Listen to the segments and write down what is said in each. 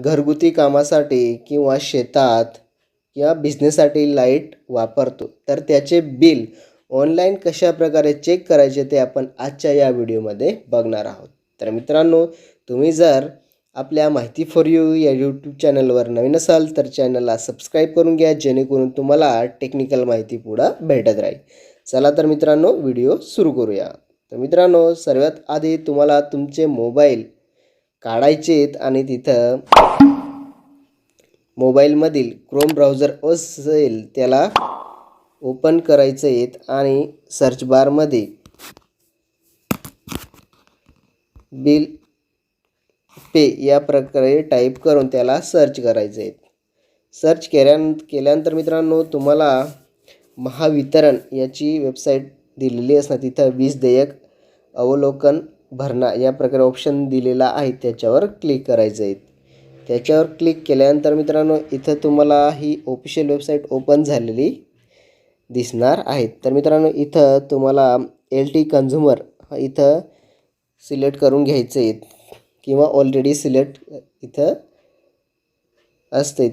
घरगुती कामासाठी किंवा शेतात किंवा बिझनेससाठी लाइट वापरतो. तर त्याचे बिल ऑनलाईन कशा प्रकारे चेक करायचे ते आपण आजच्या या व्हिडिओमध्ये बघणार आहोत. तर मित्रांनो तुम्ही जर आपल्या माहिती फॉर यू या यूट्यूब चॅनलवर नवीन असाल तर चॅनलला सबस्क्राईब करून घ्या जेणेकरून तुम्हाला टेक्निकल माहिती पुढं भेटत राहील. चला तर मित्रांनो व्हिडिओ सुरू करूया. तर मित्रांनो सर्वात आधी तुम्हाला तुमचे मोबाईल काढायचेत आणि तिथं मोबाईलमधील क्रोम ब्राउझर असेल त्याला ओपन करायचं आहेत आणि सर्च बारमध्ये बिल पे या प्रकारे टाईप करून त्याला सर्च करायचं आहे सर्च केल्या केल्यानंतर मित्रांनो तुम्हाला महावितरण याची वेबसाईट दिलेली असणार. तिथं वीज देयक अवलोकन भरणा या प्रकारे ऑप्शन दिलेला आहे. त्याच्यावर क्लिक करायचं आहे त्याच्यावर क्लिक केल्यानंतर मित्रांनो इथं तुम्हाला ही ऑफिशियल वेबसाईट ओपन झालेली दिसणार आहेत तर मित्रांनो इथं तुम्हाला एल टी कन्झ्युमर इथं सिलेक्ट करून घ्यायचं आहे किंवा ऑलरेडी सिलेक्ट इथं असते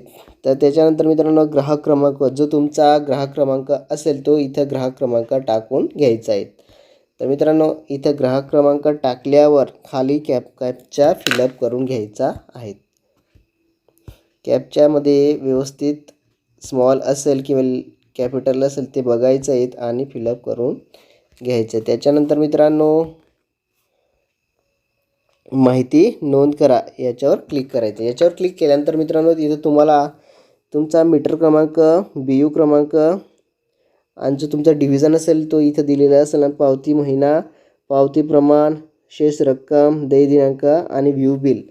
तर त्याच्यानंतर मित्रांनो ग्राहक क्रमांक जो तुमचा ग्राहक क्रमांक असेल तो इथं ग्राहक क्रमांक टाकून घ्यायचा आहे तर मित्रांनो इथं ग्राहक क्रमांक टाकल्यावर खाली कॅप कॅपच्या फिलअप करून घ्यायचा आहे. कॅपच्यामध्ये व्यवस्थित स्मॉल असेल किंवा कॅपिटल असेल ते बघायचं आहेत आणि फिलअप करून घ्यायचं त्याच्यानंतर मित्रांनो माहिती नोंद करा. याच्यावर क्लिक करायचं याच्यावर क्लिक केल्यानंतर मित्रांनो तिथं तुम्हाला तुमचा मीटर क्रमांक बी यू क्रमांक आणि जो तुमचा डिव्हिजन असेल तो इथं दिलेला असेल आणि पावती महिना पावती प्रमाण शेष रक्कम देय दिनांक आणि व्ह्यू बिल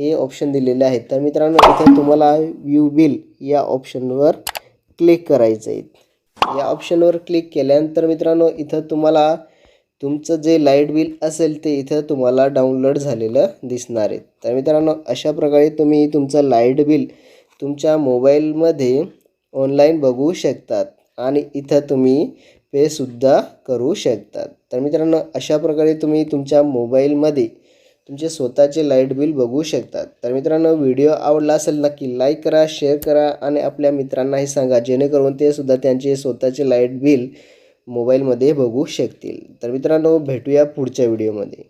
हे ऑप्शन दिलेले आहेत. तर मित्रांनो इथं तुम्हाला व्ह्यू बिल या ऑप्शनवर क्लिक करायचं आहे या ऑप्शनवर क्लिक केल्यानंतर मित्रांनो इथं तुम्हाला तुमचं जे लाइट बिल असेल ते इथं तुम्हाला डाउनलोड झालेलं दिसणार आहे. तर मित्रांनो अशा प्रकारे तुम्ही तुमचं लाइट बिल तुमच्या मोबाईलमध्ये ऑनलाईन बघू शकतात आणि इथं तुम्ही पेसुद्धा करू शकतात. तर मित्रांनो अशा प्रकारे तुम्ही तुमच्या मोबाईलमध्ये तुमचे स्वतःचे लाइट बिल बघू शकतात. तर मित्रांनो व्हिडिओ आवडला असेल नक्की लाईक करा शेअर करा आणि आपल्या मित्रांनाही सांगा जेणेकरून ते सुद्धा त्यांचे स्वतःचे लाइट बिल मोबाईलमध्ये बघू शकतील. तर मित्रांनो भेटूया पुढच्या व्हिडिओमध्ये.